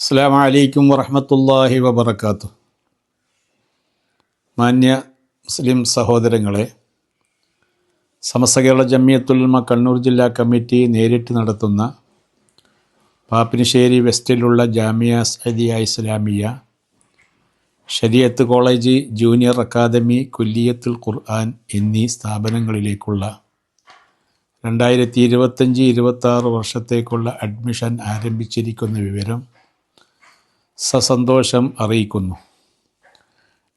അസ്സാം വലൈക്കും വറഹമത്തല്ലാഹി വബർക്കാത്തു മാന്യ മുസ്ലിം സഹോദരങ്ങളെ സമസ്ത കേരള ജമിയത്തുൽമ കണ്ണൂർ ജില്ലാ കമ്മിറ്റി നേരിട്ട് നടത്തുന്ന Pappinisseri വെസ്റ്റിലുള്ള Jamia Sadiya Islamia Shariat college junior academy Kulliyathul Quran എന്നീ സ്ഥാപനങ്ങളിലേക്കുള്ള രണ്ടായിരത്തി ഇരുപത്തഞ്ച് ഇരുപത്താറ് വർഷത്തേക്കുള്ള അഡ്മിഷൻ ആരംഭിച്ചിരിക്കുന്ന വിവരം സസന്തോഷം അറിയിക്കുന്നു.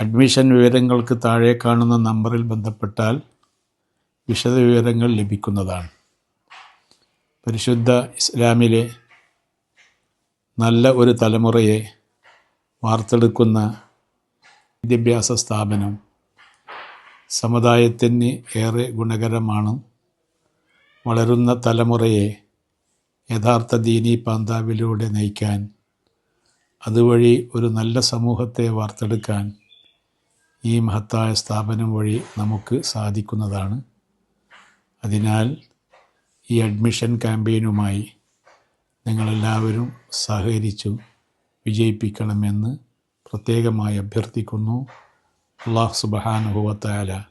അഡ്മിഷൻ വിവരങ്ങൾക്ക് താഴെ കാണുന്ന നമ്പറിൽ ബന്ധപ്പെട്ടാൽ വിശദവിവരങ്ങൾ ലഭിക്കുന്നതാണ്. പരിശുദ്ധ ഇസ്ലാമിലെ നല്ല ഒരു തലമുറയെ വാർത്തെടുക്കുന്ന വിദ്യാഭ്യാസ സ്ഥാപനം സമുദായത്തിന് ഏറെ ഗുണകരമാണ്. വളരുന്ന തലമുറയെ യഥാർത്ഥ ദീനി പാന്താവിലൂടെ നയിക്കാൻ അതുവഴി ഒരു നല്ല സമൂഹത്തെ വാർത്തെടുക്കാൻ ഈ മഹത്തായ സ്ഥാപനം വഴി നമുക്ക് സാധിക്കുന്നതാണ്. അതിനാൽ ഈ അഡ്മിഷൻ ക്യാമ്പയിനുമായി നിങ്ങളെല്ലാവരും സഹകരിച്ചു വിജയിപ്പിക്കണമെന്ന് പ്രത്യേകമായി അഭ്യർത്ഥിക്കുന്നു. അള്ളാഹ് സുബഹാനുഭവത്തായ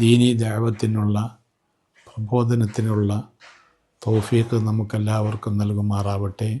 ദീനി ദൈവത്തിനുള്ള പ്രബോധനത്തിനുള്ള തൗഫീഖ് നമുക്കെല്ലാവർക്കും നൽകുമാറാവട്ടെ.